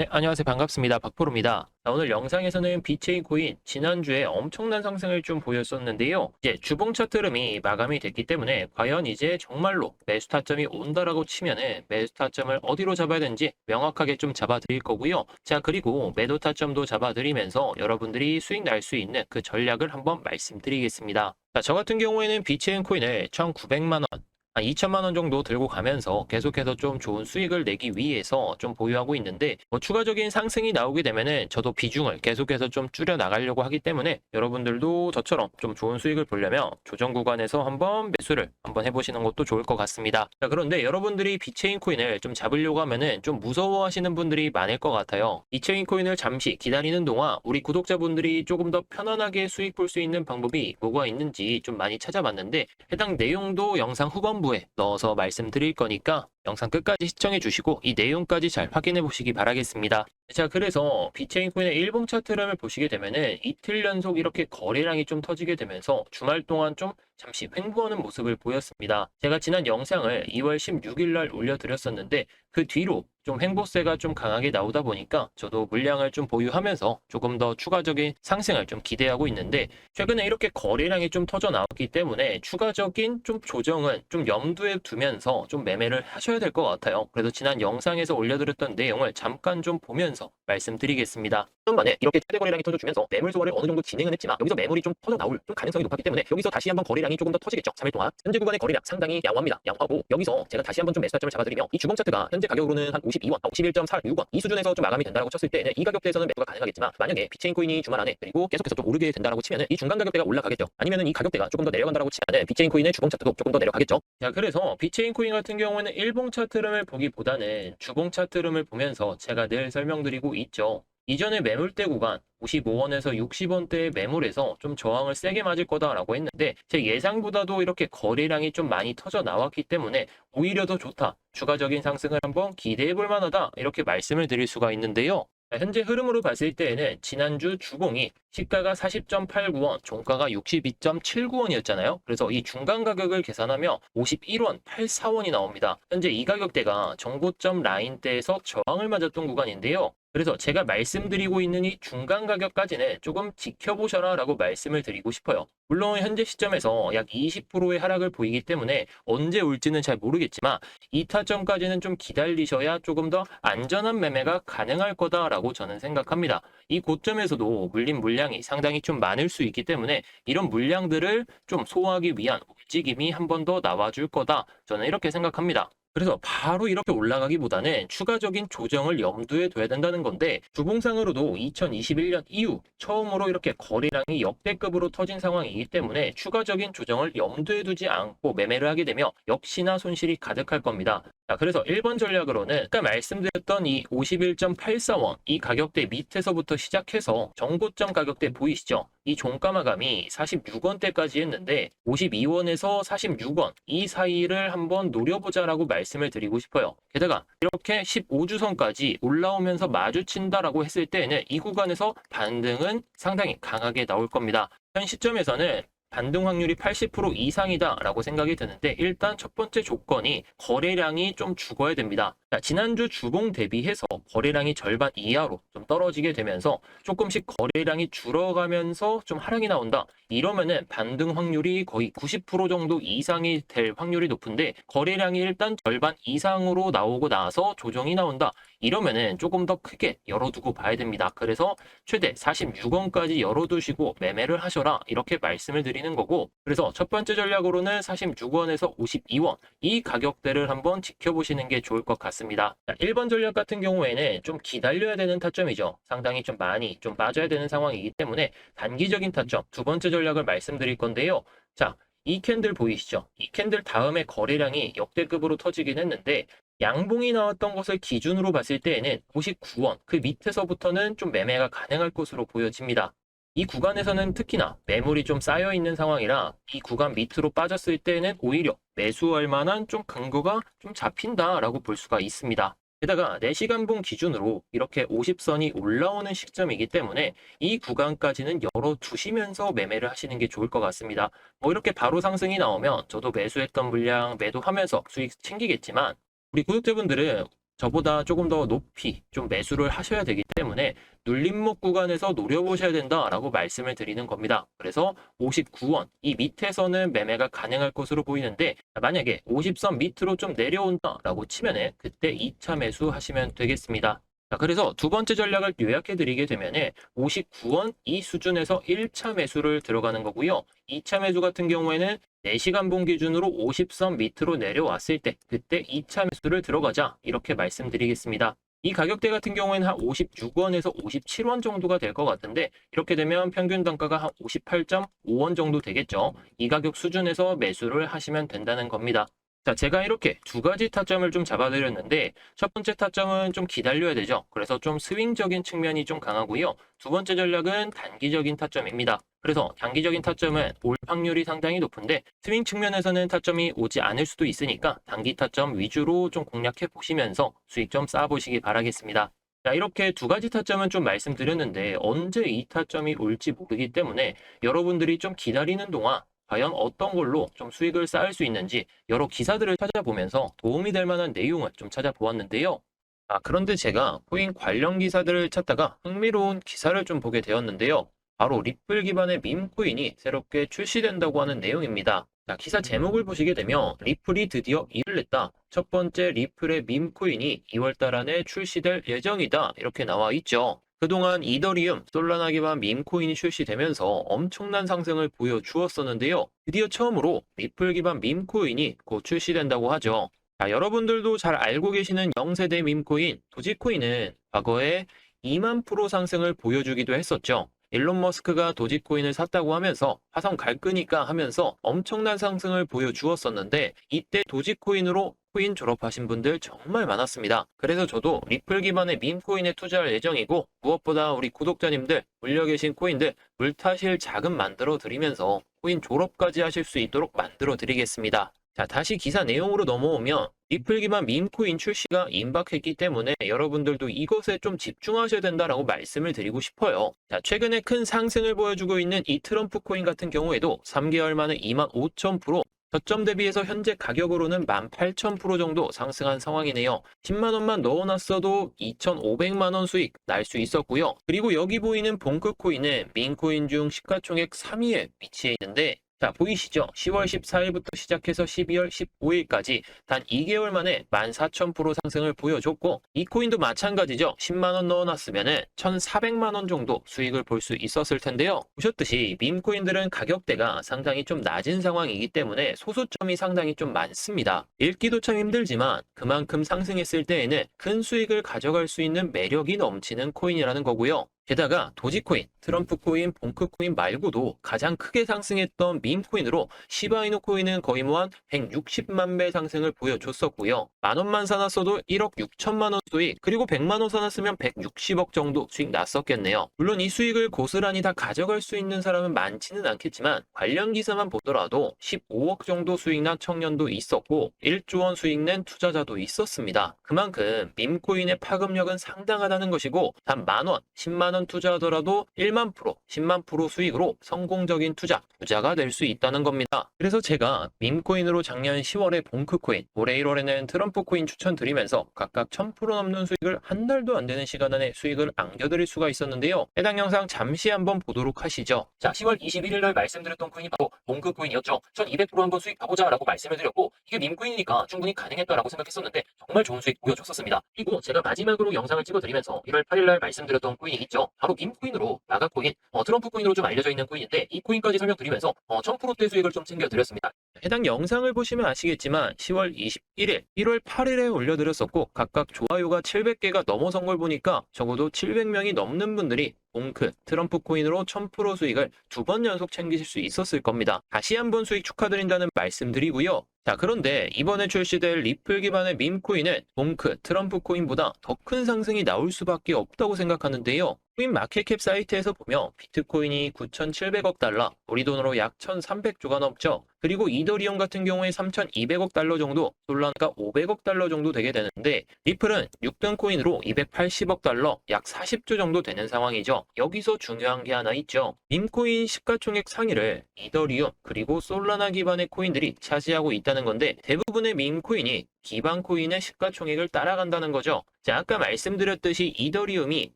네, 안녕하세요. 반갑습니다. 박포로입니다. 자, 오늘 영상에서는 비체인 코인 지난주에 엄청난 상승을 좀 보였었는데요. 이제 주봉 차트 흐름이 마감이 됐기 때문에 과연 이제 정말로 매수 타점이 온다라고 치면은 매수 타점을 어디로 잡아야 되는지 명확하게 좀 잡아 드릴 거고요. 자, 그리고 매도 타점도 잡아 드리면서 여러분들이 수익 날 수 있는 그 전략을 한번 말씀드리겠습니다. 자, 저 같은 경우에는 비체인 코인을 1,900만 원 한 2천만 원 정도 들고 가면서 계속해서 좀 좋은 수익을 내기 위해서 좀 보유하고 있는데 뭐 추가적인 상승이 나오게 되면은 저도 비중을 계속해서 좀 줄여 나가려고 하기 때문에 여러분들도 저처럼 좀 좋은 수익을 보려면 조정 구간에서 한번 매수를 한번 해보시는 것도 좋을 것 같습니다. 자 그런데 여러분들이 비체인 코인을 좀 잡으려고 하면은 좀 무서워하시는 분들이 많을 것 같아요. 비체인 코인을 잠시 기다리는 동안 우리 구독자분들이 조금 더 편안하게 수익 볼 수 있는 방법이 뭐가 있는지 좀 많이 찾아봤는데 해당 내용도 영상 후반부 에 넣어서 말씀드릴 거니까 영상 끝까지 시청해 주시고 이 내용까지 잘 확인해 보시기 바라겠습니다. 자, 그래서 비체인 코인의 일봉 차트 흐름을 보시게 되면은 이틀 연속 이렇게 거래량이 좀 터지게 되면서 주말 동안 좀 잠시 횡보하는 모습을 보였습니다. 제가 지난 영상을 2월 16일 날 올려드렸었는데 그 뒤로 좀 횡보세가 좀 강하게 나오다 보니까 저도 물량을 좀 보유하면서 조금 더 추가적인 상승을 좀 기대하고 있는데 최근에 이렇게 거래량이 좀 터져 나왔기 때문에 추가적인 좀 조정은 좀 염두에 두면서 좀 매매를 하셔야 될 것 같아요. 그래서 지난 영상에서 올려드렸던 내용을 잠깐 좀 보면서 말씀드리겠습니다. 전반에 이렇게 최대 거래량이 터져주면서 매물 소화를 어느 정도 진행은 했지만 여기서 매물이 좀 터져 나올 좀 가능성이 높았기 때문에 여기서 다시 한번 거래량이 조금 더 터지겠죠. 3일 동안 현재 구간의 거래량 상당히 양호합니다. 양호하고 여기서 제가 다시 한번 좀 매수 타점을 잡아드리면 이 주봉 차트가 현재 가격으로는 한 52원, 51.46원 이 수준에서 좀 마감이 된다고 쳤을 때는 이 가격대에서는 매수가 가능하겠지만 만약에 비체인 코인이 주말 안에 그리고 계속해서 좀 오르게 된다고 치면은 이 중간 가격대가 올라가겠죠. 아니면은 이 가격대가 조금 더 내려간다고 치면은 비체인 코인의 주봉 차트도 조금 더 내려가겠죠. 자, 그래서 비체인 코인 같은 경우에는 일봉 차트 흐름을 보기보다는 주봉 차트 흐름을 보면서 제가 늘 설명드리고 있죠. 이전에 매물대 구간 55원에서 60원대의 매물에서 좀 저항을 세게 맞을 거다라고 했는데 제 예상보다도 이렇게 거래량이 좀 많이 터져 나왔기 때문에 오히려 더 좋다. 추가적인 상승을 한번 기대해 볼 만하다. 이렇게 말씀을 드릴 수가 있는데요. 현재 흐름으로 봤을 때에는 지난주 주봉이 시가가 40.89원, 종가가 62.79원이었잖아요. 그래서 이 중간 가격을 계산하면 51원 84원이 나옵니다. 현재 이 가격대가 정고점 라인대에서 저항을 맞았던 구간인데요. 그래서 제가 말씀드리고 있는 이 중간 가격까지는 조금 지켜보셔라 라고 말씀을 드리고 싶어요. 물론 현재 시점에서 약 20%의 하락을 보이기 때문에 언제 올지는 잘 모르겠지만 이 타점까지는 좀 기다리셔야 조금 더 안전한 매매가 가능할 거다라고 저는 생각합니다. 이 고점에서도 물린 물량이 상당히 좀 많을 수 있기 때문에 이런 물량들을 좀 소화하기 위한 움직임이 한 번 더 나와줄 거다. 저는 이렇게 생각합니다. 그래서 바로 이렇게 올라가기보다는 추가적인 조정을 염두에 둬야 된다는 건데 주봉상으로도 2021년 이후 처음으로 이렇게 거래량이 역대급으로 터진 상황이기 때문에 추가적인 조정을 염두에 두지 않고 매매를 하게 되면 역시나 손실이 가득할 겁니다. 자, 그래서 1번 전략으로는 아까 말씀드렸던 이 51.84원 이 가격대 밑에서부터 시작해서 정고점 가격대 보이시죠? 이 종가 마감이 46원대까지 했는데 52원에서 46원 이 사이를 한번 노려보자라고 말씀을 드리고 싶어요. 게다가 이렇게 15주선까지 올라오면서 마주친다라고 했을 때에는 이 구간에서 반등은 상당히 강하게 나올 겁니다. 현 시점에서는 반등 확률이 80% 이상이다라고 생각이 드는데 일단 첫 번째 조건이 거래량이 좀 죽어야 됩니다. 자, 지난주 주봉 대비해서 거래량이 절반 이하로 좀 떨어지게 되면서 조금씩 거래량이 줄어가면서 좀 하락이 나온다. 이러면은 반등 확률이 거의 90% 정도 이상이 될 확률이 높은데 거래량이 일단 절반 이상으로 나오고 나서 조정이 나온다. 이러면은 조금 더 크게 열어두고 봐야 됩니다. 그래서 최대 46원까지 열어두시고 매매를 하셔라 이렇게 말씀을 드리는 거고 그래서 첫 번째 전략으로는 46원에서 52원 이 가격대를 한번 지켜보시는 게 좋을 것 같습니다. 자, 1번 전략 같은 경우에는 좀 기다려야 되는 타점이죠. 상당히 좀 많이 좀 빠져야 되는 상황이기 때문에 단기적인 타점 두 번째 전략을 말씀드릴 건데요. 자, 이 캔들 보이시죠? 이 캔들 다음에 거래량이 역대급으로 터지긴 했는데 양봉이 나왔던 것을 기준으로 봤을 때에는 59원 그 밑에서부터는 좀 매매가 가능할 것으로 보여집니다. 이 구간에서는 특히나 매물이 좀 쌓여 있는 상황이라 이 구간 밑으로 빠졌을 때는 오히려 매수할 만한 좀 근거가 좀 잡힌다라고 볼 수가 있습니다. 게다가 4시간봉 기준으로 이렇게 50선이 올라오는 시점이기 때문에 이 구간까지는 열어두시면서 매매를 하시는 게 좋을 것 같습니다. 뭐 이렇게 바로 상승이 나오면 저도 매수했던 물량 매도하면서 수익 챙기겠지만 우리 구독자분들은 저보다 조금 더 높이 좀 매수를 하셔야 되기 때문에 눌림목 구간에서 노려보셔야 된다라고 말씀을 드리는 겁니다. 그래서 59원 이 밑에서는 매매가 가능할 것으로 보이는데 만약에 50선 밑으로 좀 내려온다라고 치면은 그때 2차 매수 하시면 되겠습니다. 자, 그래서 두 번째 전략을 요약해 드리게 되면은 59원 이 수준에서 1차 매수를 들어가는 거고요. 2차 매수 같은 경우에는 4시간 봉 기준으로 50선 밑으로 내려왔을 때 그때 2차 매수를 들어가자 이렇게 말씀드리겠습니다. 이 가격대 같은 경우에는 한 56원에서 57원 정도가 될 것 같은데 이렇게 되면 평균 단가가 한 58.5원 정도 되겠죠. 이 가격 수준에서 매수를 하시면 된다는 겁니다. 자, 제가 이렇게 두 가지 타점을 좀 잡아드렸는데 첫 번째 타점은 좀 기다려야 되죠. 그래서 좀 스윙적인 측면이 좀 강하고요. 두 번째 전략은 단기적인 타점입니다. 그래서 단기적인 타점은 올 확률이 상당히 높은데 스윙 측면에서는 타점이 오지 않을 수도 있으니까 단기 타점 위주로 좀 공략해 보시면서 수익 좀 쌓아보시기 바라겠습니다. 자, 이렇게 두 가지 타점은 좀 말씀드렸는데 언제 이 타점이 올지 모르기 때문에 여러분들이 좀 기다리는 동안 과연 어떤 걸로 좀 수익을 쌓을 수 있는지 여러 기사들을 찾아보면서 도움이 될 만한 내용을 좀 찾아보았는데요. 아, 그런데 제가 코인 관련 기사들을 찾다가 흥미로운 기사를 좀 보게 되었는데요. 바로 리플 기반의 밈코인이 새롭게 출시된다고 하는 내용입니다. 자, 기사 제목을 보시게 되면 리플이 드디어 일을 냈다. 첫 번째 리플의 밈코인이 2월달 안에 출시될 예정이다. 이렇게 나와 있죠. 그동안 이더리움, 솔라나 기반 밈코인이 출시되면서 엄청난 상승을 보여주었었는데요. 드디어 처음으로 리플 기반 밈코인이 곧 출시된다고 하죠. 자, 여러분들도 잘 알고 계시는 0세대 밈코인, 도지코인은 과거에 2만 프로 상승을 보여주기도 했었죠. 일론 머스크가 도지코인을 샀다고 하면서 화성 갈 거니까 하면서 엄청난 상승을 보여주었었는데 이때 도지코인으로 코인 졸업하신 분들 정말 많았습니다. 그래서 저도 리플 기반의 밈코인에 투자할 예정이고 무엇보다 우리 구독자님들 물려 계신 코인들 물타실 자금 만들어 드리면서 코인 졸업까지 하실 수 있도록 만들어 드리겠습니다. 자, 다시 기사 내용으로 넘어오면 리플 기반 밈코인 출시가 임박했기 때문에 여러분들도 이것에 좀 집중하셔야 된다라고 말씀을 드리고 싶어요. 자, 최근에 큰 상승을 보여주고 있는 이 트럼프 코인 같은 경우에도 3개월 만에 25,000% 저점 대비해서 현재 가격으로는 18,000% 정도 상승한 상황이네요. 10만 원만 넣어놨어도 2,500만 원 수익 날 수 있었고요. 그리고 여기 보이는 봉크 코인은 민코인 중 시가총액 3위에 위치해 있는데 자, 보이시죠? 10월 14일부터 시작해서 12월 15일까지 단 2개월 만에 14,000% 상승을 보여줬고, 이 코인도 마찬가지죠. 10만원 넣어놨으면은 1,400만원 정도 수익을 볼 수 있었을 텐데요. 보셨듯이 밈코인들은 가격대가 상당히 좀 낮은 상황이기 때문에 소수점이 상당히 좀 많습니다. 읽기도 참 힘들지만 그만큼 상승했을 때에는 큰 수익을 가져갈 수 있는 매력이 넘치는 코인이라는 거고요. 게다가 도지코인, 트럼프 코인, 봉크 코인 말고도 가장 크게 상승했던 밈 코인으로 시바이누 코인은 거의 뭐 한 160만 배 상승을 보여줬었고요. 만 원만 사놨어도 1억 6천만 원 수익, 그리고 100만 원 사놨으면 160억 정도 수익 났었겠네요. 물론 이 수익을 고스란히 다 가져갈 수 있는 사람은 많지는 않겠지만 관련 기사만 보더라도 15억 정도 수익 난 청년도 있었고 1조 원 수익 낸 투자자도 있었습니다. 그만큼 밈 코인의 파급력은 상당하다는 것이고 단 만 원, 10만 원 투자하더라도 1만 프로, 10만 프로 수익으로 성공적인 투자, 부자가 될 수 있다는 겁니다. 그래서 제가 밈코인으로 작년 10월에 봉크코인, 올해 1월에는 트럼프 코인 추천드리면서 각각 1000% 넘는 수익을 한 달도 안 되는 시간 안에 수익을 안겨드릴 수가 있었는데요. 해당 영상 잠시 한번 보도록 하시죠. 자, 10월 21일 날 말씀드렸던 코인이 바로 몽크 코인이었죠. 1200% 한번 수익 봐보자라고 말씀을 드렸고 이게 밈 코인이니까 충분히 가능했다라고 생각했었는데 정말 좋은 수익 보여줬었습니다. 그리고 제가 마지막으로 영상을 찍어드리면서 1월 8일 날 말씀드렸던 코인이 있죠. 바로 밈 코인으로 마가 코인, 어, 트럼프 코인으로 좀 알려져 있는 코인인데 이 코인까지 설명드리면서 어, 1000%대 수익을 좀 챙겨드렸습니다. 해당 영상을 보시면 아시겠지만 10월 21일, 1월 8일에 올려드렸었고 각각 좋아요가 700개가 넘어선 걸 보니까 적어도 700명이 넘는 분들이 봉크, 트럼프 코인으로 1000% 수익을 두 번 연속 챙기실 수 있었을 겁니다. 다시 한번 수익 축하드린다는 말씀드리고요. 자, 그런데 이번에 출시될 리플 기반의 밈코인은 봉크, 트럼프 코인보다 더 큰 상승이 나올 수밖에 없다고 생각하는데요. 코인 마켓캡 사이트에서 보면 비트코인이 9,700억 달러, 우리 돈으로 약 1,300조가 넘죠. 그리고 이더리움 같은 경우에 3,200억 달러 정도, 솔라나가 500억 달러 정도 되게 되는데 리플은 6등 코인으로 280억 달러, 약 40조 정도 되는 상황이죠. 여기서 중요한 게 하나 있죠. 밈코인 시가총액 상위를 이더리움 그리고 솔라나 기반의 코인들이 차지하고 있다는 건데 대부분의 밈코인이 기반 코인의 시가총액을 따라간다는 거죠. 자, 아까 말씀드렸듯이 이더리움이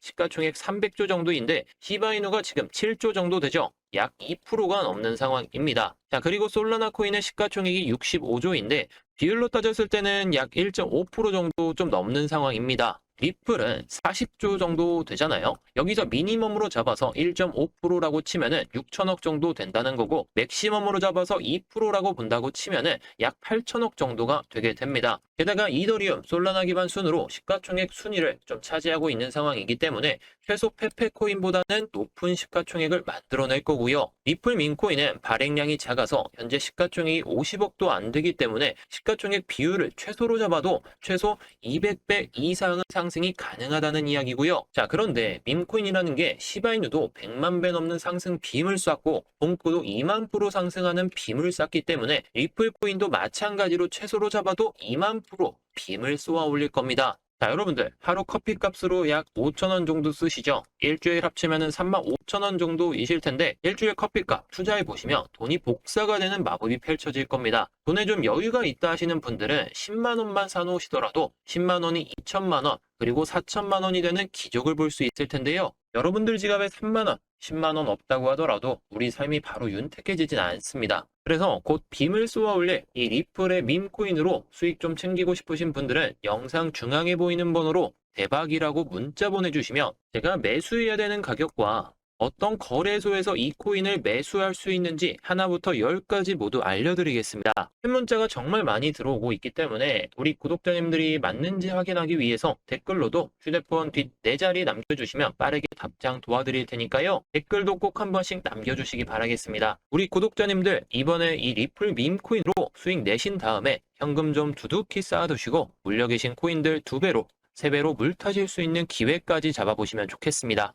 시가총액 300조 정도인데 시바이누가 지금 7조 정도 되죠. 약 2%가 넘는 상황입니다. 자, 그리고 솔라나 코인의 시가총액이 65조인데 비율로 따졌을 때는 약 1.5% 정도 좀 넘는 상황입니다. 리플은 40조 정도 되잖아요. 여기서 미니멈으로 잡아서 1.5%라고 치면은 6천억 정도 된다는 거고 맥시멈으로 잡아서 2%라고 본다고 치면은 약 8천억 정도가 되게 됩니다. 게다가 이더리움, 솔라나 기반 순으로 시가총액 순위를 좀 차지하고 있는 상황이기 때문에 최소 페페코인보다는 높은 시가총액을 만들어낼 거고요. 리플 민코인은 발행량이 작아서 현재 시가총액이 50억도 안 되기 때문에 시가총액 비율을 최소로 잡아도 최소 200배 이상의 상 승이 가능하다는 이야기고요. 자, 그런데 밈코인이라는 게 시바이누도 100만 배 넘는 상승 빔을 쐈고 본코도 2만 프로 상승하는 빔을 쐈기 때문에 리플 코인도 마찬가지로 최소로 잡아도 2만 프로 빔을 쏘아 올릴 겁니다. 자, 여러분들 하루 커피 값으로 약 5천원 정도 쓰시죠? 일주일 합치면은 3만 5천원 정도이실 텐데 일주일 커피값 투자해 보시면 돈이 복사가 되는 마법이 펼쳐질 겁니다. 돈에 좀 여유가 있다 하시는 분들은 10만 원만 사놓으시더라도 10만 원이 2천만 원 그리고 4천만 원이 되는 기적을 볼 수 있을 텐데요. 여러분들 지갑에 3만 원, 10만 원 없다고 하더라도 우리 삶이 바로 윤택해지진 않습니다. 그래서 곧 빔을 쏘아 올릴 이 리플의 밈 코인으로 수익 좀 챙기고 싶으신 분들은 영상 중앙에 보이는 번호로 대박이라고 문자 보내주시면 제가 매수해야 되는 가격과 어떤 거래소에서 이 코인을 매수할 수 있는지 하나부터 열까지 모두 알려드리겠습니다. 문자가 정말 많이 들어오고 있기 때문에 우리 구독자님들이 맞는지 확인하기 위해서 댓글로도 휴대폰 뒷 네 자리 남겨주시면 빠르게 답장 도와드릴 테니까요. 댓글도 꼭 한 번씩 남겨주시기 바라겠습니다. 우리 구독자님들 이번에 이 리플 밈코인으로 수익 내신 다음에 현금 좀 두둑히 쌓아두시고 물려 계신 코인들 두 배로 세 배로 물 타실 수 있는 기회까지 잡아보시면 좋겠습니다.